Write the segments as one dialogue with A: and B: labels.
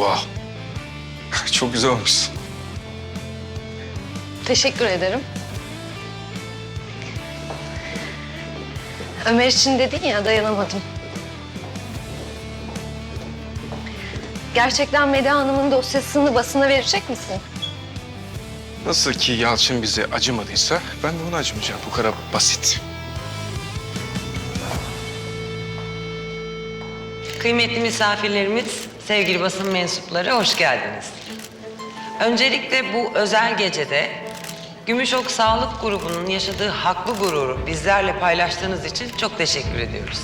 A: Wow. Çok güzel olmuş.
B: Teşekkür ederim. Ömer için dedin ya dayanamadım. Gerçekten Medya Hanım'ın dosyasını basına verecek misin?
A: Nasıl ki Yalçın bize acımadıysa ben de ona acımayacağım. Bu kadar basit.
C: Kıymetli misafirlerimiz, sevgili basın mensupları hoş geldiniz. Öncelikle bu özel gecede Gümüşok Sağlık Grubu'nun yaşadığı haklı gururu bizlerle paylaştığınız için çok teşekkür ediyoruz.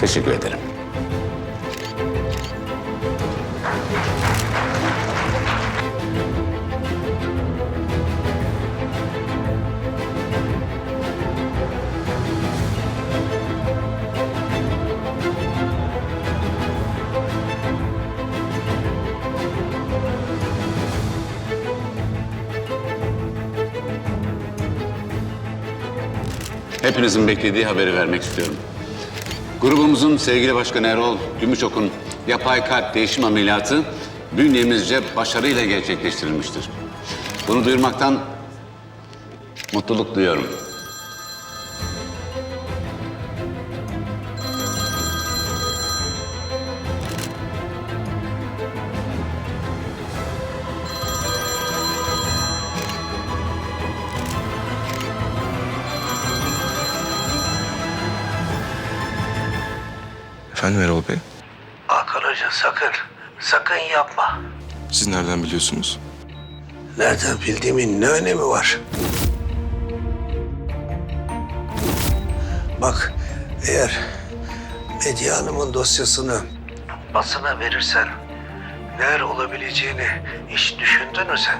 D: Teşekkür ederim. Hepinizin beklediği haberi vermek istiyorum. Grubumuzun sevgili başkanı Erol Gümüşok'un yapay kalp değişim ameliyatı bünyemizce başarıyla gerçekleştirilmiştir. Bunu duyurmaktan mutluluk duyuyorum.
A: Efendim Erol Bey,
E: Hakan Hoca sakın, sakın yapma.
A: siz nereden biliyorsunuz?
E: Nereden bildiğimin ne önemi var? Bak, eğer Medya Hanım'ın dosyasını basına verirsen neler olabileceğini hiç düşündün mü sen?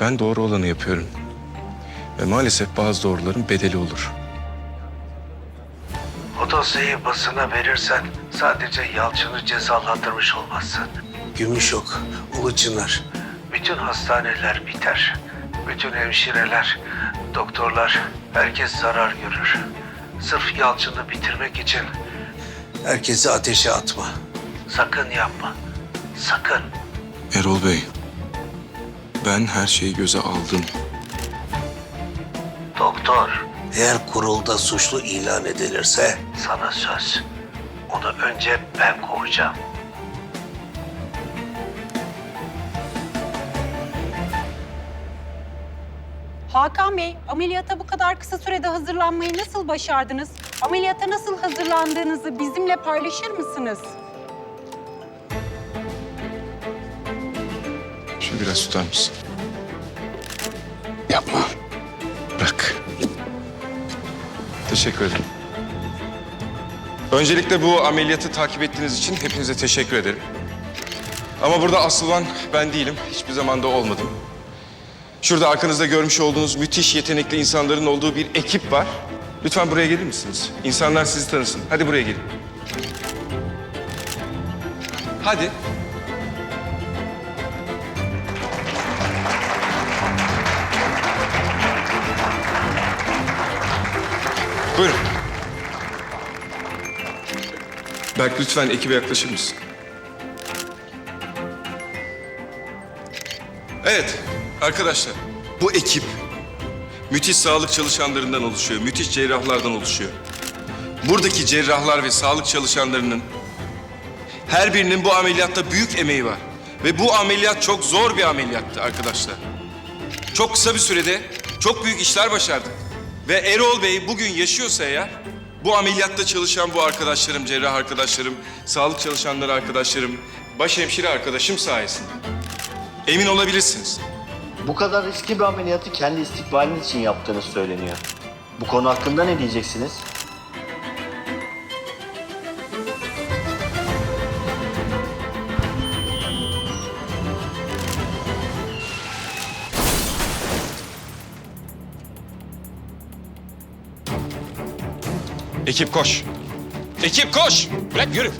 A: Ben doğru olanı yapıyorum. Ve maalesef bazı doğruların bedeli olur.
E: Dosyayı basına verirsen sadece Yalçın'ı cezalandırmış olmazsın. Gümüşok, Uluçınar, bütün hastaneler biter. Bütün hemşireler, doktorlar, herkes zarar görür. Sırf Yalçın'ı bitirmek için herkesi ateşe atma. Sakın yapma. Sakın.
A: Erol Bey, ben her şeyi göze aldım.
E: Doktor, eğer kurulda suçlu ilan edilirse sana söz. Onu önce ben kovacağım.
F: Hakan Bey, ameliyata bu kadar kısa sürede hazırlanmayı nasıl başardınız? Ameliyata nasıl hazırlandığınızı bizimle paylaşır mısınız?
A: Şunu biraz tutar mısın? Teşekkür ederim. Öncelikle bu ameliyatı takip ettiğiniz için hepinize teşekkür ederim. Ama burada asıl olan ben değilim. Hiçbir zaman da olmadım. Şurada arkanızda görmüş olduğunuz müthiş yetenekli insanların olduğu bir ekip var. Lütfen buraya gelir misiniz? İnsanlar sizi tanısın. Hadi buraya gelin. Hadi. Buyurun. Berk lütfen ekibe yaklaşır mısın? Evet arkadaşlar bu ekip müthiş sağlık çalışanlarından oluşuyor. Müthiş cerrahlardan oluşuyor. Buradaki cerrahlar ve sağlık çalışanlarının her birinin bu ameliyatta büyük emeği var. Ve bu ameliyat çok zor bir ameliyattı arkadaşlar. Çok kısa bir sürede çok büyük işler başardık. Ve Erol Bey bugün yaşıyorsa eğer bu ameliyatta çalışan bu arkadaşlarım, cerrah arkadaşlarım, sağlık çalışanları arkadaşlarım, başhemşire arkadaşım sayesinde. Emin olabilirsiniz.
G: Bu kadar riskli bir ameliyatı kendi istikbaliniz için yaptığınız söyleniyor. Bu konu hakkında ne diyeceksiniz?
A: Ekip koş. Ekip koş. Bırak yürü.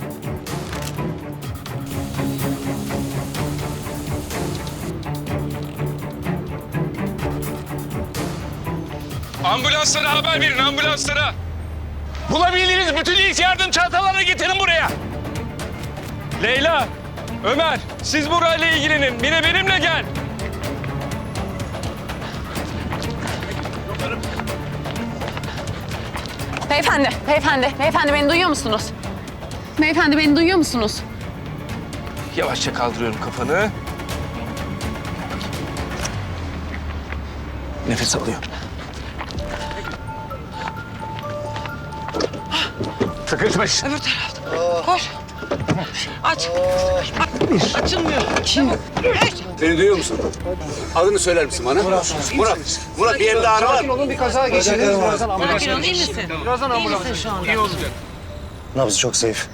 A: Ambulanslara haber verin ambulanslara.
H: Bulabildiğiniz bütün ilk yardım çantalarını getirin buraya.
A: Leyla, Ömer siz burayla ilgilenin. Mine benimle gel.
I: Beyefendi, beyefendi, beyefendi beni duyuyor musunuz? Beyefendi beni duyuyor musunuz?
A: Yavaşça kaldırıyorum kafanı. Nefes alıyor.
H: Sıkışmış.
C: Öbür tarafta. Koş. Aç. Açılmıyor.
D: Beni duyuyor musun? Adını söyler misin bana? Murat. Murat bir yerinde ağrı var.
C: Sakin ol, iyi misin? Birazdan ambulans. İyi misin şu anda?
G: Nabzı çok zayıf.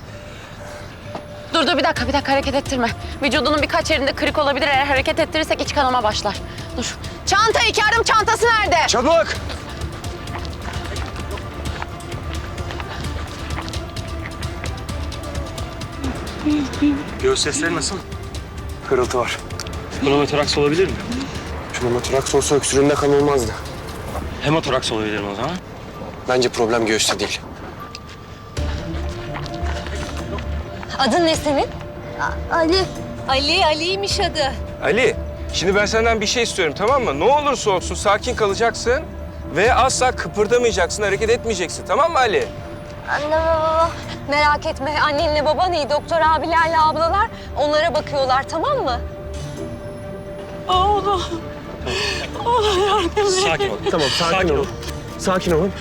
I: Dur dur bir dakika, bir dakika hareket ettirme. Vücudunun birkaç yerinde kırık olabilir. Eğer hareket ettirirsek iç kanama başlar. Dur. Çanta, ilk yardım çantası nerede?
H: Çabuk.
J: Göğüs sesleri nasıl?
H: Kırıltı var.
J: Pneumotoraks olabilir mi?
H: Pneumotoraks olsa öksürüğünde kan olmazdı.
J: Hemotoraks olabilir mi o zaman?
H: Bence problem göğüste değil.
B: Adın ne senin? Ali. Ali, Ali'ymiş adı.
A: Ali, şimdi ben senden bir şey istiyorum tamam mı? Ne olursa olsun sakin kalacaksın ve asla kıpırdamayacaksın, hareket etmeyeceksin. Tamam mı Ali?
B: Anne baba. Merak etme annenle baban iyi. Doktor abilerle ablalar onlara bakıyorlar tamam mı?
J: Sakin ol.
H: Tamam sakin, olun. Sakin olun.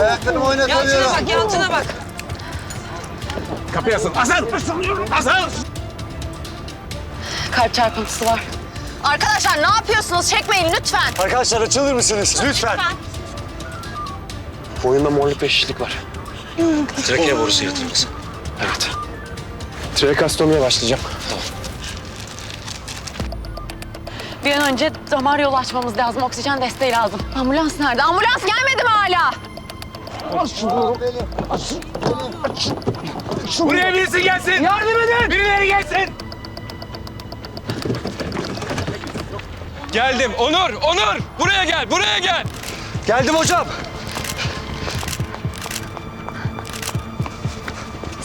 G: Ayaklarımı oynatamıyorum.
C: Bak yalçına bak.
H: Kapıyı asın. Asın! Asın!
I: Kalp çarpıntısı var. Arkadaşlar ne yapıyorsunuz? Çekmeyin lütfen.
G: Arkadaşlar açılır mısınız? Lütfen.
H: Boyunda morluk ve şişlik var.
J: Trakea borusu yırtılması.
H: Evet. Trakeostomiye başlayacağım.
I: Bir an önce damar yolu açmamız lazım. Oksijen desteği lazım. Ambulans nerede? Ambulans gelmedi mi hala?
H: Buraya birisi gelsin. Yardım edin. Birileri gelsin.
A: Geldim. Onur, Onur! Buraya gel, buraya gel.
H: Geldim hocam.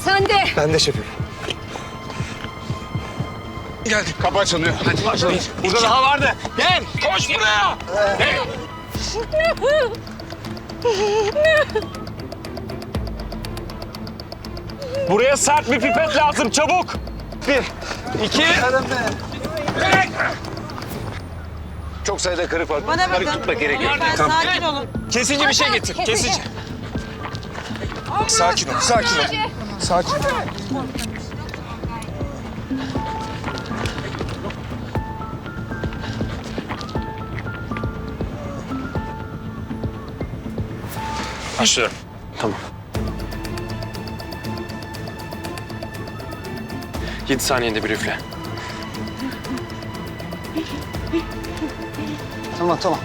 B: Sen de.
H: Ben de şefim.
A: Geldim.
H: Kapı açılıyor. Hadi. Açılıyor. Burada daha vardı. Gel.
A: Koş buraya!
H: Buraya sert bir pipet lazım. Çabuk. Bir, iki,
D: Çok sayıda kırık var.
C: Bana
D: Bunları
C: bakın.
D: tutma gerekiyor.
C: Lütfen sakin olun.
A: Kesici bir şey getir, kesici. Sakin ol, sakin ol. Sakin ol.
J: Başlıyorum.
H: Tamam. Yedi saniyede bir üfle.
G: Tamam tamam.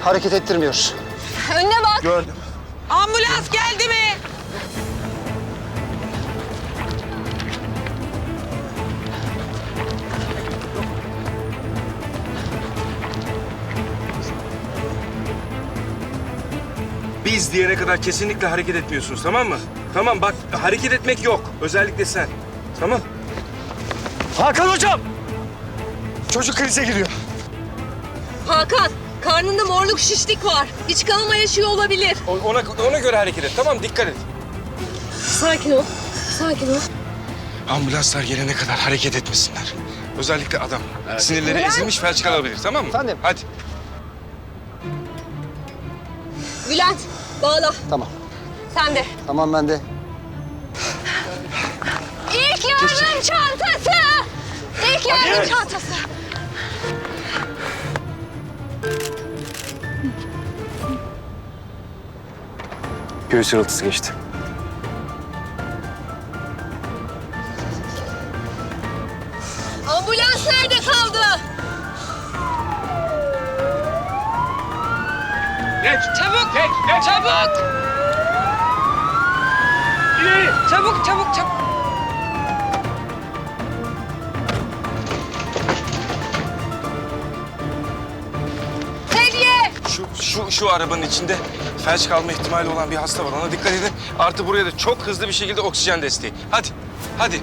G: Hareket ettirmiyoruz.
B: Önüne bak.
H: Gördüm.
C: Ambulans geldi mi?
A: Biz diyene kadar kesinlikle hareket etmiyorsunuz tamam mı? Tamam bak hareket etmek yok. Özellikle sen. Tamam.
H: Hakan hocam. Çocuk krize giriyor.
B: Hakan, karnında morluk şişlik var. İç kanama yaşıyor olabilir.
A: O- Ona, ona göre hareket et tamam dikkat et.
B: Sakin ol. Sakin ol.
A: Ambulanslar gelene kadar hareket etmesinler. Özellikle adam. Sinirleri ezilmiş felç kalabilir tamam mı?
G: Efendim?
A: Hadi.
B: Bülent, bağla.
G: Tamam.
B: Sen de.
G: Tamam ben de.
B: İlk yardım çantası. İlk yardım çantası.
H: Göğüs hırıltısı geçti.
C: Çabuk çabuk çabuk. Şu, şu,
A: şu arabanın içinde felç kalma ihtimali olan bir hasta var. Ona dikkat edin. Artı buraya da çok hızlı bir şekilde oksijen desteği. Hadi, hadi.